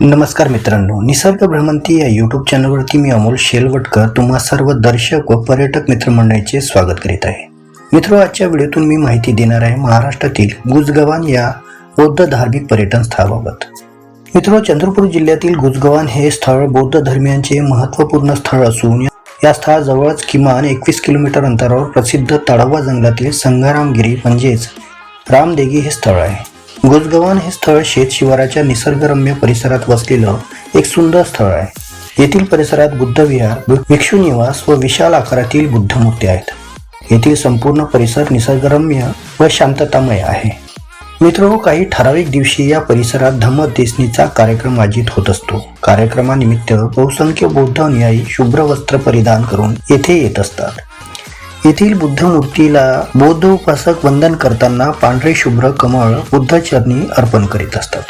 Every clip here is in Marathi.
नमस्कार मित्रांनो निसर्ग भ्रमंती या यूट्यूब चॅनलवरती मी अमोल शेलवटकर तुम्हा सर्व दर्शक व पर्यटक मित्रमंडळीचे स्वागत करीत आहे. मित्र आजच्या व्हिडिओतून मी माहिती देणार आहे महाराष्ट्रातील गुजगवान या बौद्ध धार्मिक पर्यटन स्थळाबाबत. मित्र चंद्रपूर जिल्ह्यातील गुजगवान हे स्थळ बौद्ध धर्मियांचे महत्त्वपूर्ण स्थळ असून या- या स्थळाजवळच किमान एकवीस किलोमीटर अंतरावर प्रसिद्ध तळावा जंगलातील संगारामगिरी म्हणजेच रामदेगी हे स्थळ आहे. गुजगवान हे स्थळ शेत शिवाराच्या निसर्गरम्य परिसरात वसलेलं एक सुंदर स्थळ आहे. येथील परिसरात बुद्ध विहार भिक्षू निवास व विशाल आकारातील बुद्ध मूर्ती आहेत. येथील संपूर्ण परिसर निसर्गरम्य व शांततामय आहे. मित्र काही ठराविक दिवशी या परिसरात धम्मदेसनीचा कार्यक्रम आयोजित होत असतो. कार्यक्रमानिमित्त बहुसंख्य बौद्ध अनुयायी शुभ्र वस्त्र परिधान करून येथे येत असतात. येथील बुद्ध मूर्तीला बौद्ध उपासक वंदन करताना पांढरे शुभ्र कमळ बुद्ध चरणी अर्पण करीत असतात.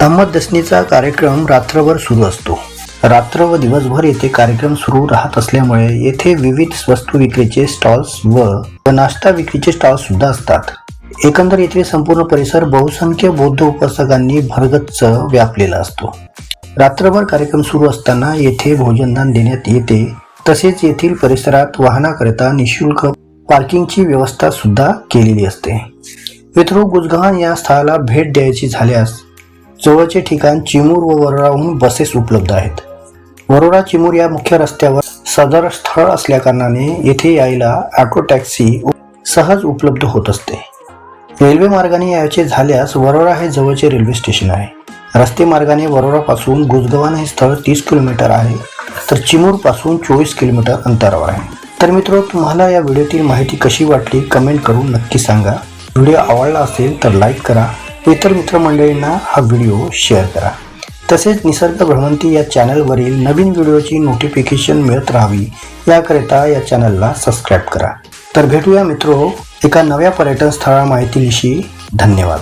धम्मदसनीचा कार्यक्रम रात्रभर सुरू असतो. रात्र व दिवसभर येथे कार्यक्रम सुरू राहत असल्यामुळे येथे विविध वस्तू विक्रीचे स्टॉल्स व नाश्ता विक्रीचे स्टॉल्स सुद्धा असतात. एकंदर येथील संपूर्ण परिसर बहुसंख्य बौद्ध उपासकांनी भरगच्च व्यापलेला असतो. रात्रभर कार्यक्रम सुरू असताना येथे भोजनदान देण्यात येते. तसेच येथील परिसरात वाहनाकरिता निशुल्क पार्किंगची व्यवस्था सुद्धा केलेली असते. मित्रो गुजगहान या स्थळाला भेट द्यायची झाल्यास जवळचे ठिकाण चिमूर व वरोराहून बसेस उपलब्ध आहेत. वरोरा चिमूर या मुख्य रस्त्यावर सदर स्थळ असल्याकारणाने येथे यायला ऑटो टॅक्सी सहज उपलब्ध होत असते. रेल्वे मार्गाने यायचे झाल्यास वरोरा हे जवळचे रेल्वे स्टेशन आहे. रस्ते मार्गाने वरोरापासून गुजगवान हे स्थळ तीस किलोमीटर आहे. तर चिमूरपासून चोवीस किलोमीटर अंतरावर आहे. तर मित्र तुम्हाला या व्हिडिओतील माहिती कशी वाटली कमेंट करून नक्की सांगा. व्हिडिओ आवडला असेल तर लाईक करा. इतर मित्रमंडळींना हा व्हिडिओ शेअर करा. तसेच निसर्ग भ्रमंती या चॅनलवरील नवीन व्हिडिओची नोटिफिकेशन मिळत राहावी याकरिता या चॅनलला सबस्क्राईब करा. तर भेटूया मित्रो एका नव्या पर्यटन स्थळा माहितीविषयी धन्यवाद.